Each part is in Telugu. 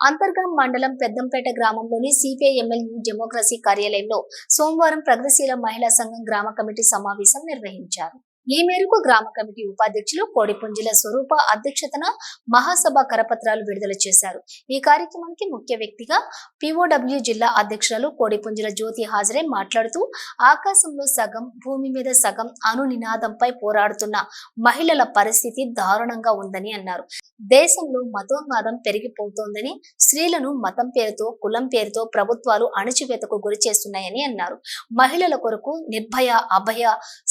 అంతర్గాం మండలం పెద్దంపేట గ్రామంలోని సిపిఐఎంఎల్ డెమోక్రసీ కార్యాలయంలో సోమవారం ప్రగతిశీల మహిళా సంఘం గ్రామ కమిటీ సమావేశం నిర్వహించారు. ఈ మేరకు గ్రామ కమిటీ ఉపాధ్యక్షులు కోడిపుంజుల స్వరూప అధ్యక్షతన మహాసభ కరపత్రాలు విడుదల చేశారు. ఈ కార్యక్రమానికి ముఖ్య వ్యక్తిగా పిఓడబ్ల్యూ జిల్లా అధ్యక్షురాలు కోడిపుంజుల జ్యోతి హాజరై మాట్లాడుతూ ఆకాశంలో సగం భూమి మీద సగం అను నినాదంపై పోరాడుతున్న మహిళల పరిస్థితి దారుణంగా ఉందని అన్నారు. దేశంలో మతోన్మాదం పెరిగిపోతోందని స్త్రీలను మతం పేరుతో కులం పేరుతో ప్రభుత్వాలు అణచివేతకు గురి చేస్తున్నాయని అన్నారు. మహిళల కొరకు నిర్భయ అభయ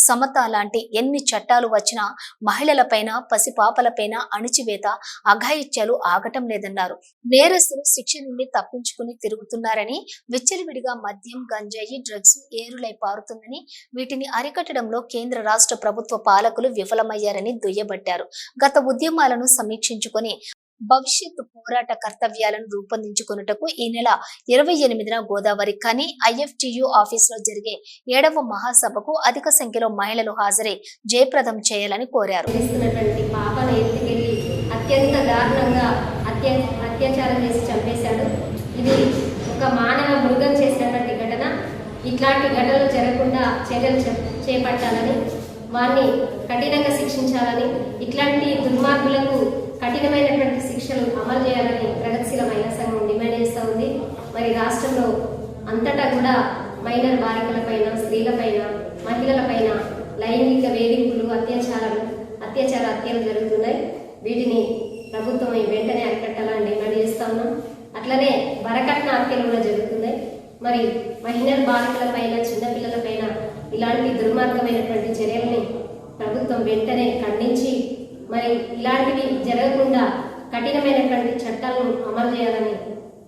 సమత లాంటి ఎన్ని చట్టాలు వచ్చినా మహిళలపైన పసిపాపలపైన అణిచివేత అఘాయిత్యాలు ఆగటం లేదన్నారు. నేరస్తులు శిక్ష నుండి తప్పించుకుని తిరుగుతున్నారని విచ్చలవిడిగా మద్యం గంజాయి డ్రగ్స్ ఏరులై పారుతుందని వీటిని అరికట్టడంలో కేంద్ర రాష్ట్ర ప్రభుత్వ పాలకులు విఫలమయ్యారని దుయ్యబట్టారు. గత ఉద్యమాలను సమీక్షించుకొని భవిష్యత్తు పోరాట కర్తవ్యాలను రూపొందించుకున్నటకు ఈ నెల ఇరవై ఎనిమిదిన గోదావరి కని ఐఎఫ్టియు ఆఫీసులో జరిగే ఏడవ మహాసభకు అధిక సంఖ్యలో మహిళలు హాజరై జయప్రదం చేయాలని కోరారు. అత్యంత దారుణంగా అత్య అత్యాచారం చేసి చంపేశాడు. ఇది ఒక మానవ మృగం చేసినటువంటి ఘటన. ఇట్లాంటి ఘటనలు జరగకుండా చర్యలు చేపట్టాలని వారిని కఠినంగా శిక్షించాలని ఇట్లాంటి దుర్మార్గులకు కఠినమైనటువంటి శిక్షలు అమలు చేయాలని ప్రగతిశీల మహిళా సంఘం డిమాండ్ చేస్తూ ఉంది. మరి రాష్ట్రంలో అంతటా కూడా మైనర్ బాలికలపైన స్త్రీలపైన మహిళలపైన లైంగిక వేధింపులు అత్యాచారాలు అత్యాచార హత్యలు జరుగుతున్నాయి. వీటిని ప్రభుత్వం వెంటనే అరికట్టాలని డిమాండ్ చేస్తా ఉన్నాం. అట్లనే వరకట్న హత్యలు కూడా జరుగుతున్నాయి. మరి మైనర్ బాలికలపైన దుర్మార్గమైనటువంటి చర్యల్ని ప్రభుత్వం వెంటనే ఖండించి మరి ఇలాంటివి జరగకుండా కఠినమైనటువంటి చట్టాలను అమలు చేయాలని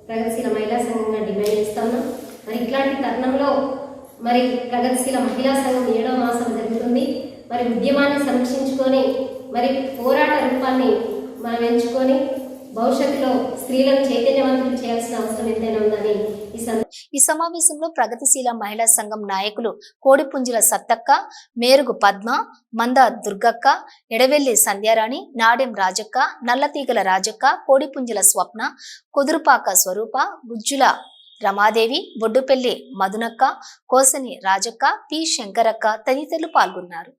ప్రగతిశీల మహిళా సంఘంగా డిమాండ్ చేస్తాను మరి ఇట్లాంటి తరుణంలో మరి ప్రగతిశీల మహిళా సంఘం ఏడో మాసం జరుగుతుంది. మరి ఉద్యమాన్ని సమీక్షించుకొని మరి పోరాట రూపాన్ని మనం ఎంచుకొని భవిష్యత్తులో స్త్రీలను చైతన్యవంతులు చేయాల్సిన అవసరం ఎంతైనా ఉందని ఈ ఈ సమావేశంలో ప్రగతిశీల మహిళా సంఘం నాయకులు కోడిపుంజుల సత్తక్క మేరుగు పద్మ మంద దుర్గక్క ఎడవెల్లి సంధ్యారాణి నాడెం రాజక్క నల్లతీగల రాజక్క కోడిపుంజుల స్వప్న కుదురుపాక స్వరూప గుజ్జుల రమాదేవి బొడ్డుపెల్లి మధునక్క కోసని రాజక్క పి శంకరక్క తదితరులు పాల్గొన్నారు.